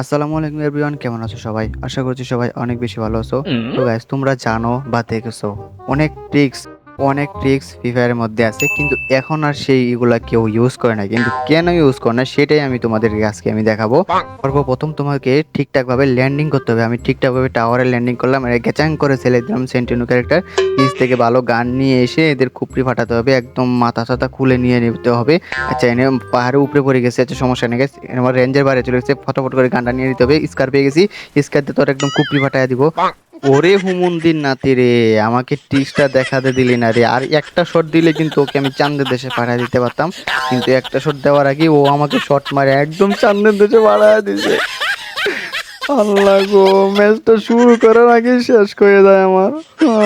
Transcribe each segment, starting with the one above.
আসসালামু আলাইকুম এভরিওয়ান কেমন আছো সবাই? আশা করছি সবাই অনেক বেশি ভালো আছো। তো গাইস তোমরা জানো বা দেখেছ অনেক ট্রিক্স অনেক ট্রিক্স ফ্রি ফায়ারের মধ্যে আছে, কিন্তু এখন আর সেই এগুলা কেউ ইউজ করে না। কিন্তু কেন ইউজ করে না, সেটাই আমি তোমাদের আজকে আমি দেখাবো। সর্বপ্রথম তোমাকে ঠিকঠাক ভাবে ল্যান্ডিং করতে হবে। আমি ঠিকঠাক ভাবে টাওয়ারে ল্যান্ডিং করলাম আর গ্যাচাং করে ছেলে দিলাম সেন্টিনো ক্যারেক্টার নিচ থেকে ভালো গান নিয়ে এসে এদের খুপড়ি ফাটাতে হবে, একদম মাথা সাথা খুলে নিয়ে নিতে হবে। আচ্ছা এনে পাহাড়ের উপরে পড়ে গেছে আচ্ছা সমস্যা নেই গেছে আমার রেঞ্জের বাইরে চলে গেছে, ফটোফট করে গানটা নিয়ে নিতে হবে। স্কার পেয়ে গেছি স্কার দিয়ে তোর একদম কুপড়ি ফাটাই দিব। ওরে হুমুন্দিন নাতি রে, আমাকে টিক্সটা দেখাতে দিলি না রে। আর একটা শট দিলে কিন্তু ওকে আমি চান্দের দেশে পাঠিয়ে দিতে পারতাম। কিন্তু একটা শট দেওয়ার আগে ও আমাকে শট মারে, একদম চান্দের দেশে পাঠিয়ে দিছে আল্লাহ গো ম্যাচটা শুরু করার আগে শেষ করে যায় আমার।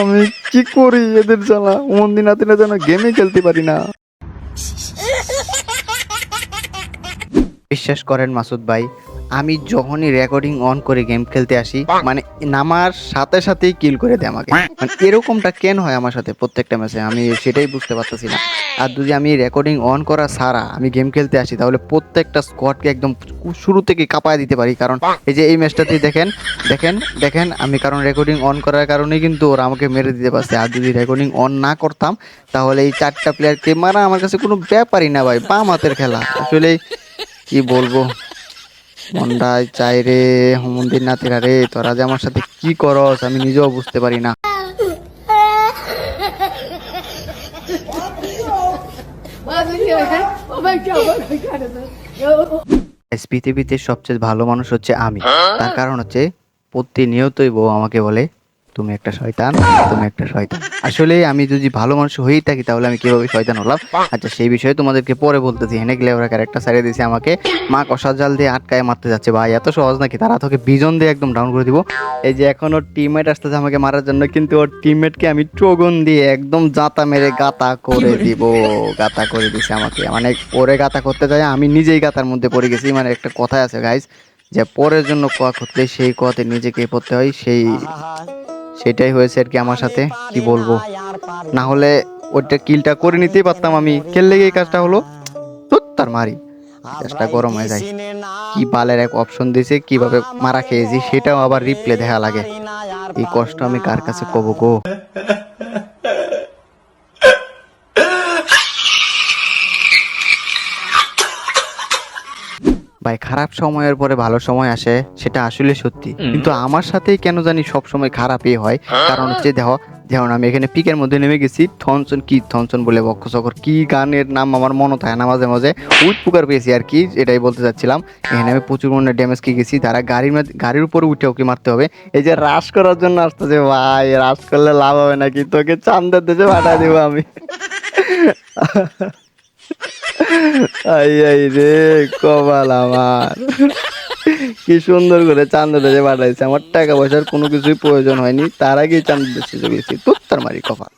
আমি কি করি এদের জ্বালা? হুমুন্দিন নাতিরা যেন গেমই খেলতে পারি না। বিশ্বাস করেন মাসুদ ভাই আমি যখনই রেকর্ডিং অন করে গেম খেলতে আসি মানে নামার সাথে সাথেই কিল করে দেয় আমাকে। মানে এরকমটা কেন হয় আমার সাথে প্রত্যেকটা ম্যাচে আমি সেটাই বুঝতে পারতেছি না। আর যদি আমি রেকর্ডিং অন করা ছাড়া আমি গেম খেলতে আসি, তাহলে প্রত্যেকটা স্কোয়াডকে একদম শুরু থেকে কাঁপায় দিতে পারি। কারণ এই যে এই ম্যাচটাতেই দেখেন দেখেন দেখেন, আমি কারণ রেকর্ডিং অন করার কারণেই কিন্তু ওরা আমাকে মেরে দিতে পারছে। আর যদি রেকর্ডিং অন না করতাম, তাহলে এই চারটা প্লেয়ারকে মারা আমার কাছে কোনো ব্যাপারই না ভাই, বাম হাতের খেলা। আসলে কি বলব? মন্ডায় চাই রে হুমন্দির নাতিরা রে তোরা যে আমার সাথে কি করস, আমি নিজেও বুঝতে পারি না। পৃথিবীতে সবচেয়ে ভালো মানুষ হচ্ছে আমি। তার কারণ হচ্ছে, প্রতিনিয়তই বউ আমাকে বলে তুমি একটা শয়তান, তুমি একটা শয়তান। আসলে আমি যদি ভালো মানুষ হয়েই থাকি, তাহলে আমি কীভাবে শয়তান হলাম? আচ্ছা সেই বিষয়ে তোমাদেরকে পরে বলতেছি। হেনে গেলে ওরা ক্যারেক্টার সারিয়ে দিয়েছে আমাকে। মা কষা জাল দিয়ে আটকায় মারতে যাচ্ছে। ভাই, এত সহজ নাকি? তারা তোকে বিজন দিয়ে একদম ডাউন করে দিব। এই যে এখন ওর টিমমেট আসতেছে আমাকে মারার জন্য, কিন্তু ওর টিমমেটকে আমি ট্রোগন দিয়ে একদম জাতা মেরে গাতা করে দিব। গাতা করে দিছে আমাকে। মানে ওরে গাতা করতে যায়, আমি নিজেই গাতার মধ্যে পড়ে গেছি। মানে একটা কথাই আছে গাইজ যে পরের জন্য কোয়া করতে, সেই কোয়াতে নিজেকে পড়তে হয়, সেই সেটাই হয়েছে আর কি আমার সাথে, কি বলব? না হলে ওইটা কিলটা করে নিতেই পারতাম আমি। খেললে এই কাজটা হলো। তোর তার মারি। কাজটা গরম হয়ে যায়। কি বালের এক অপশন দিয়েছে কীভাবে মারা খেয়েছি, সেটাও আবার রিপ্লে দেখা লাগে। এই কষ্ট আমি কার কাছে কব গো? ভাই খারাপ সময়ের পরে ভালো সময় আসে সেটা আসলে সত্যি। কিন্তু আমার সাথেই কেন জানি সব সময় খারাপই হয়। কারণ হচ্ছে দেখো যেমন আমি এখানে পিকের মধ্যে নেমে গেছি। থনসন কি থনসন বলে বক্ষ সকর কি গানের নাম আমার মনে থাকে না মাঝে মাঝে। উইট পুকার পেয়েছি আর কি এটাই বলতে চাচ্ছিলাম। এখানে আমি প্রচুর মনে ড্যামেজ কি গেছি। তারা গাড়ির গাড়ির উপরে উঠে ওকে মারতে হবে। এই যে রাশ করার জন্য আসতেছে ভাই রাশ করলে লাভ হবে নাকি? তোকে চান্দার দেশে পাঠা দেবো আমি। আই আই রে কপাল আমার। কি সুন্দর করে চান্দ দেশে পাঠাইছে। আমার টাকা পয়সার কোনো কিছুই প্রয়োজন হয়নি। তার আগেই চান্দ দেশে গেছি। তোর মারি কপাল।